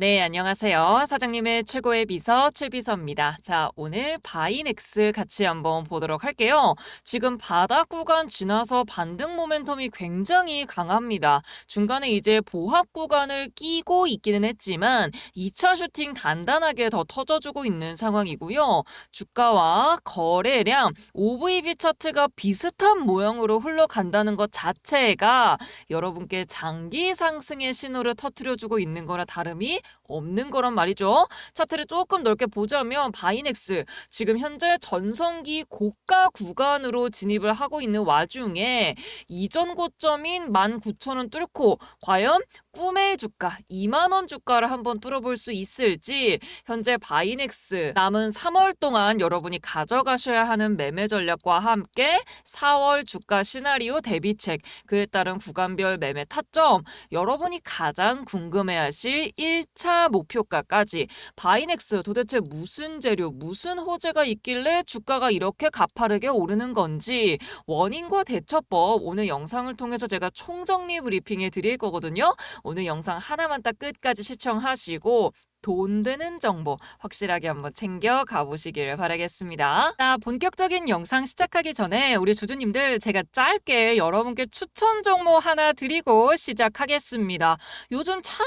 네, 안녕하세요. 사장님의 최고의 비서 최비서입니다. 자, 오늘 바이넥스 같이 한번 보도록 할게요. 지금 바닥 구간 지나서 반등 모멘텀이 굉장히 강합니다. 중간에 이제 보합 구간을 끼고 있기는 했지만 2차 슈팅 단단하게 더 터져주고 있는 상황이고요. 주가와 거래량, OVB 차트가 비슷한 모양으로 흘러간다는 것 자체가 여러분께 장기 상승의 신호를 터트려주고 있는 거라 다름이 없는 거란 말이죠. 차트를 조금 넓게 보자면 바이넥스 지금 현재 전성기 고가 구간으로 진입을 하고 있는 와중에 이전 고점인 19,000원 뚫고 과연 꿈의 주가 2만 원 주가를 한번 뚫어볼 수 있을지 현재 바이넥스 남은 3월 동안 여러분이 가져가셔야 하는 매매 전략과 함께 4월 주가 시나리오 대비책 그에 따른 구간별 매매 타점 여러분이 가장 궁금해하실 1차 목표가까지 바이넥스 도대체 무슨 재료 무슨 호재가 있길래 주가가 이렇게 가파르게 오르는 건지 원인과 대처법 오늘 영상을 통해서 제가 총정리 브리핑해 드릴 거거든요. 오늘 영상 하나만 딱 끝까지 시청하시고 돈 되는 정보 확실하게 한번 챙겨 가보시길 바라겠습니다. 자, 본격적인 영상 시작하기 전에 우리 주주님들 제가 짧게 여러분께 추천 종목 하나 드리고 시작하겠습니다. 요즘 참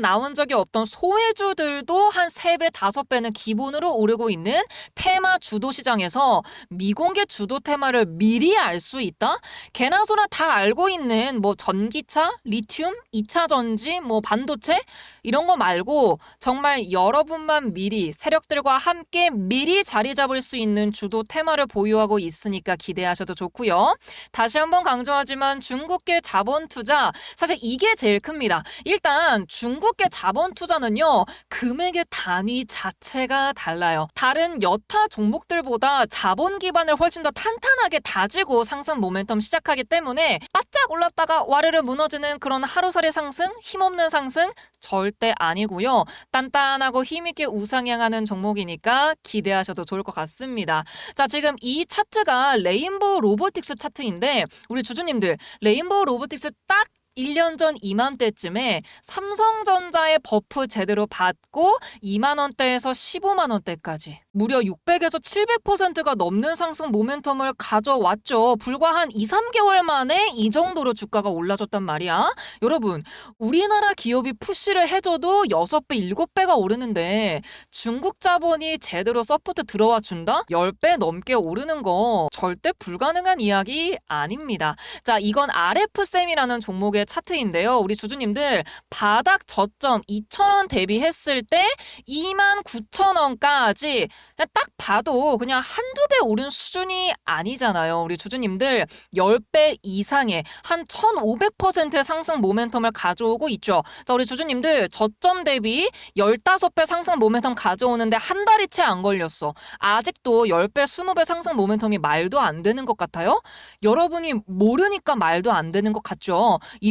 나온 적이 없던 소외주들도 한 3배, 5배는 기본으로 오르고 있는 테마 주도 시장에서 미공개 주도 테마를 미리 알 수 있다? 개나 소나 다 알고 있는 뭐 전기차, 리튬, 2차 전지, 뭐 반도체 이런 거 말고 정말 여러분만 미리 세력들과 함께 미리 자리 잡을 수 있는 주도 테마를 보유하고 있으니까 기대하셔도 좋고요. 다시 한번 강조하지만 중국계 자본 투자 사실 이게 제일 큽니다. 일단 중국 계 자본 투자는요. 금액의 단위 자체가 달라요. 다른 여타 종목들보다 자본 기반을 훨씬 더 탄탄하게 다지고 상승 모멘텀 시작하기 때문에 바짝 올랐다가 와르르 무너지는 그런 하루살이 상승, 힘없는 상승 절대 아니고요. 단단하고 힘있게 우상향하는 종목이니까 기대하셔도 좋을 것 같습니다. 자, 지금 이 차트가 레인보우 로보틱스 차트인데 우리 주주님들 레인보우 로보틱스 딱 1년 전 이맘때쯤에 삼성전자의 버프 제대로 받고 2만 원대에서 15만 원대까지 무려 600에서 700%가 넘는 상승 모멘텀을 가져왔죠. 불과 한 2, 3개월 만에 이 정도로 주가가 올라졌단 말이야. 여러분, 우리나라 기업이 푸시를 해줘도 6배, 7배가 오르는데 중국 자본이 제대로 서포트 들어와 준다? 10배 넘게 오르는 거 절대 불가능한 이야기 아닙니다. 자, 이건 RF쌤이라는 종목에 바이넥스의 차트인데요. 우리 주주님들 바닥 저점 2,000원 대비했을 때 29,000원까지 그냥 딱 봐도 그냥 한두 배 오른 수준이 아니잖아요. 우리 주주님들 10배 이상의 한 1,500%의 상승 모멘텀을 가져오고 있죠. 자, 우리 주주님들 저점 대비 15배 상승 모멘텀 가져오는데 한 달이 채 안 걸렸어. 아직도 10배, 20배 상승 모멘텀이 말도 안 되는 것 같아요? 여러분이 모르니까 말도 안 되는 것 같죠? 이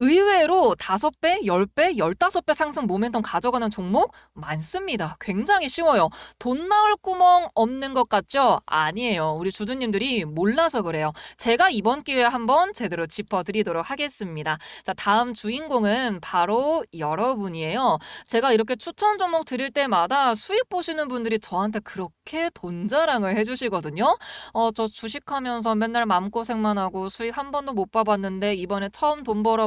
의외로 5배, 10배, 15배 상승 모멘텀 가져가는 종목 많습니다. 굉장히 쉬워요. 돈 나올 구멍 없는 것 같죠? 아니에요. 우리 주주님들이 몰라서 그래요. 제가 이번 기회에 한번 제대로 짚어드리도록 하겠습니다. 자, 다음 주인공은 바로 여러분이에요. 제가 이렇게 추천 종목 드릴 때마다 수익 보시는 분들이 저한테 그렇게 돈 자랑을 해주시거든요. 어, 저 주식하면서 맨날 마음고생만 하고 수익 한 번도 못 봐봤는데 이번에 처음 돈 벌어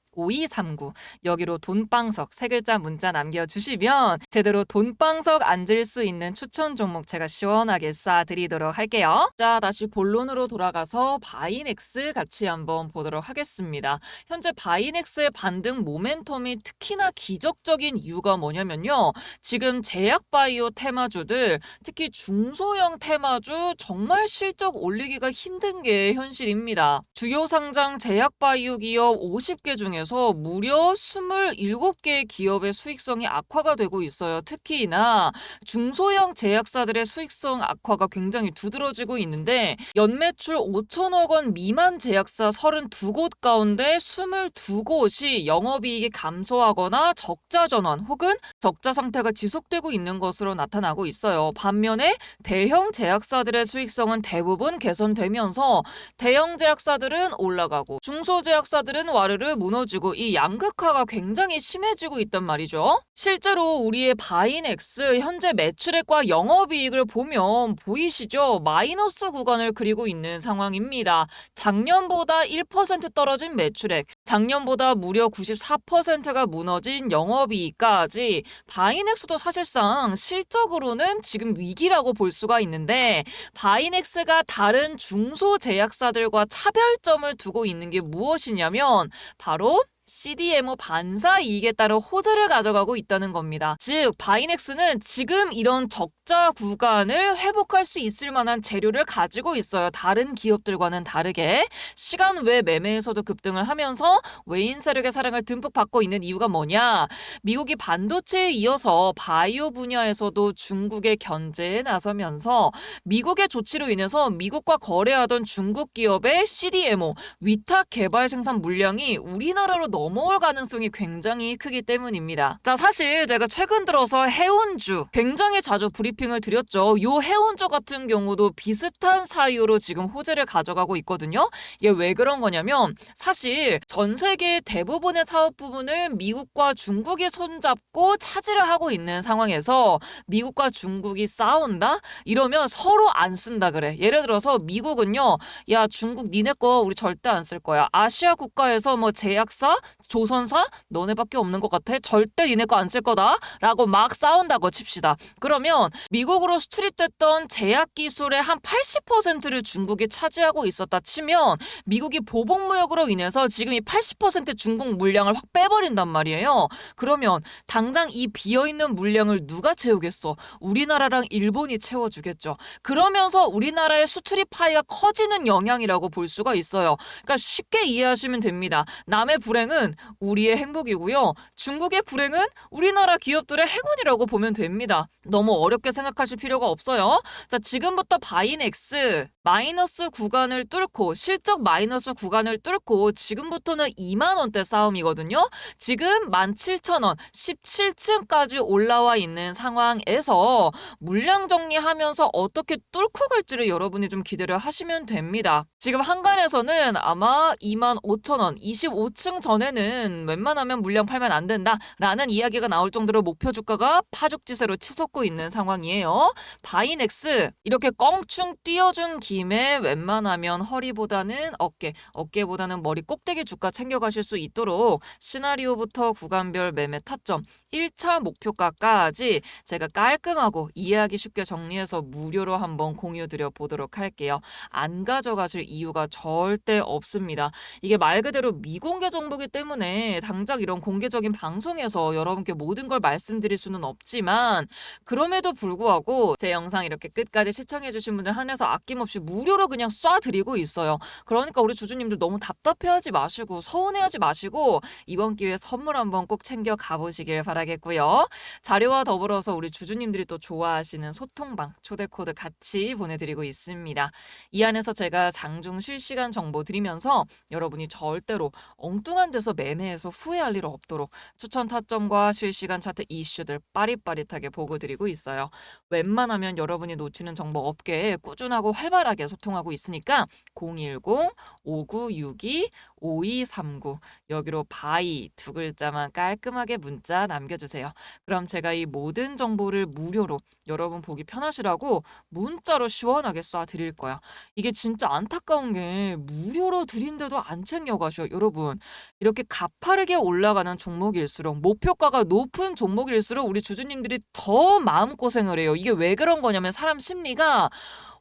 5239 여기로 돈방석 세 글자 문자 남겨주시면 제대로 돈방석 앉을 수 있는 추천 종목 제가 시원하게 쏴드리도록 할게요. 자 다시 본론으로 돌아가서 바이넥스 같이 한번 보도록 하겠습니다. 현재 바이넥스의 반등 모멘텀이 특히나 기적적인 이유가 뭐냐면요. 지금 제약바이오 테마주들 특히 중소형 테마주 정말 실적 올리기가 힘든 게 현실입니다. 주요 상장 제약바이오 기업 50개 중에서 무려 27개 기업의 수익성이 악화가 되고 있어요. 특히나 중소형 제약사들의 수익성 악화가 굉장히 두드러지고 있는데 연매출 5천억 원 미만 제약사 32곳 가운데 22곳이 영업이익이 감소하거나 적자 전환 혹은 적자 상태가 지속되고 있는 것으로 나타나고 있어요. 반면에 대형 제약사들의 수익성은 대부분 개선되면서 대형 제약사들은 올라가고 중소 제약사들은 와르르 무너지 고 이 양극화가 굉장히 심해지고 있단 말이죠. 실제로 우리의 바이넥스 현재 매출액과 영업이익을 보면 보이시죠? 마이너스 구간을 그리고 있는 상황입니다. 작년보다 1% 떨어진 매출액, 작년보다 무려 94%가 무너진 영업이익까지 바이넥스도 사실상 실적으로는 지금 위기라고 볼 수가 있는데 바이넥스가 다른 중소제약사들과 차별점을 두고 있는 게 무엇이냐면 바로 CDMO 반사 이익에 따른 호재를 가져가고 있다는 겁니다. 즉, 바이넥스는 지금 이런 적자 구간을 회복할 수 있을 만한 재료를 가지고 있어요. 다른 기업들과는 다르게. 시간 외 매매에서도 급등을 하면서 외인 세력의 사랑을 듬뿍 받고 있는 이유가 뭐냐? 미국이 반도체에 이어서 바이오 분야에서도 중국의 견제에 나서면서 미국의 조치로 인해서 미국과 거래하던 중국 기업의 CDMO 위탁 개발 생산 물량이 우리나라로 넘 어올 가능성이 굉장히 크기 때문입니다. 자, 사실 제가 최근 들어서 해운주 굉장히 자주 브리핑을 드렸죠. 요 해운주 같은 경우도 비슷한 사유로 지금 호재를 가져가고 있거든요. 이게 왜 그런 거냐면 사실 전 세계 대부분의 사업 부분을 미국과 중국이 손잡고 차지를 하고 있는 상황에서 미국과 중국이 싸운다? 이러면 서로 안 쓴다 그래. 예를 들어서 미국은요. 야, 중국 니네 거 우리 절대 안 쓸 거야. 아시아 국가에서 뭐 제약사, 조선사 너네밖에 없는 것 같아. 절대 니네 거 안 쓸 거다. 라고 막 싸운다고 칩시다. 그러면 미국으로 수출입됐던 제약 기술의 한 80%를 중국이 차지하고 있었다 치면 미국이 보복 무역으로 인해서 지금 이 80% 중국 물량을 확 빼버린단 말이에요. 그러면 당장 이 비어있는 물량을 누가 채우겠어? 우리나라랑 일본이 채워주겠죠. 그러면서 우리나라의 수출입 파이가 커지는 영향이라고 볼 수가 있어요. 그러니까 쉽게 이해하시면 됩니다. 남의 불행은 우리의 행복이고요. 중국의 불행은 우리나라 기업들의 행운이라고 보면 됩니다. 너무 어렵게 생각하실 필요가 없어요. 자, 지금부터 바이넥스 마이너스 구간을 뚫고 실적 마이너스 구간을 뚫고 지금부터는 2만 원대 싸움이거든요. 지금 17,000원 17층까지 올라와 있는 상황에서 물량 정리하면서 어떻게 뚫고 갈지를 여러분이 좀 기대를 하시면 됩니다. 지금 한간에서는 아마 2만 5천 원, 25층 전에는 웬만하면 물량 팔면 안 된다라는 이야기가 나올 정도로 목표 주가가 파죽지세로 치솟고 있는 상황이에요. 바이넥스 이렇게 껑충 뛰어준 김에 웬만하면 허리보다는 어깨, 어깨보다는 머리 꼭대기 주가 챙겨가실 수 있도록 시나리오부터 구간별 매매 타점, 1차 목표가까지 제가 깔끔하고 이해하기 쉽게 정리해서 무료로 한번 공유드려 보도록 할게요. 안 가져가실 이유가 절대 없습니다. 이게 말 그대로 미공개 정보기 때문에 당장 이런 공개적인 방송에서 여러분께 모든 걸 말씀드릴 수는 없지만 그럼에도 불구하고 제 영상 이렇게 끝까지 시청해주신 분들 한해서 아낌없이 무료로 그냥 쏴드리고 있어요. 그러니까 우리 주주님들 너무 답답해하지 마시고 서운해하지 마시고 이번 기회에 선물 한번 꼭 챙겨 가보시길 바라겠고요. 자료와 더불어서 우리 주주님들이 또 좋아하시는 소통방 초대 코드 같이 보내드리고 있습니다. 이 안에서 제가 장중 실시간 정보 드리면서 여러분이 절대로 엉뚱한 데서 매매해서 후회할 일 없도록 추천 타점과 실시간 차트 이슈들 빠릿빠릿하게 보고 드리고 있어요. 웬만하면 여러분이 놓치는 정보 업계에 꾸준하고 활발하게 소통하고 있으니까 010-5962-5239 여기로 바이 두 글자만 깔끔하게 문자 남겨주세요. 그럼 제가 이 모든 정보를 무료로 여러분 보기 편하시라고 문자로 시원하게 쏴 드릴 거야. 이게 진짜 안타까운 게 무료로 드린데도 안 챙겨가셔. 여러분 이렇게 가파르게 올라가는 종목일수록 목표가가 높은 종목일수록 우리 주주님들이 더 마음고생을 해요. 이게 왜 그런 거냐면 사람 심리가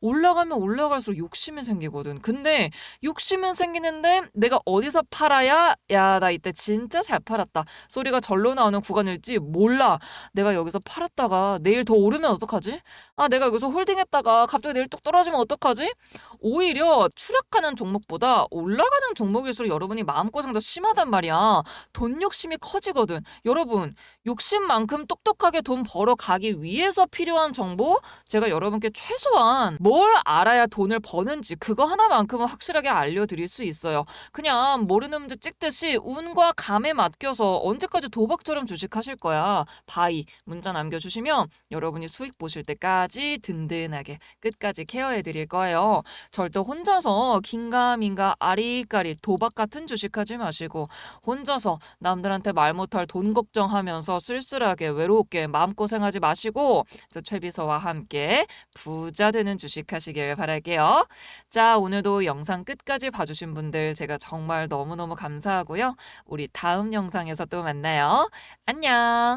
올라가면 올라갈수록 욕심이 생기거든. 근데 욕심은 생기는데 내가 어디서 팔아야 야 나 이때 진짜 잘 팔았다 소리가 절로 나오는 구간일지 몰라. 내가 여기서 팔았다가 내일 더 오르면 어떡하지? 아 내가 여기서 홀딩했다가 갑자기 내일 뚝 떨어지면 어떡하지? 오히려 추락하는 종목보다 올라가는 종목일수록 여러분이 마음고생 더 심하단 말이야. 돈 욕심이 커지거든. 여러분 욕심만큼 똑똑하게 돈 벌어 가기 위해서 필요한 정보 제가 여러분께 최소한 뭘 알아야 돈을 버는지 그거 하나만큼은 확실하게 알려드릴 수 있어요. 그냥 모르는 문제 찍듯이 운과 감에 맡겨서 언제까지 도박처럼 주식하실 거야. 바이 문자 남겨주시면 여러분이 수익 보실 때까지 든든하게 끝까지 케어해 드릴 거예요. 절대 혼자서 긴가민가 아리까리 도박 같은 주식하지 마시고 혼자서 남들한테 말 못할 돈 걱정하면서 쓸쓸하게 외롭게 마음고생하지 마시고 저 최비서와 함께 부자 되는 주식 주식하시길 바랄게요. 자, 오늘도 영상 끝까지 봐주신 분들 제가 정말 너무너무 감사하고요. 우리 다음 영상에서 또 만나요. 안녕.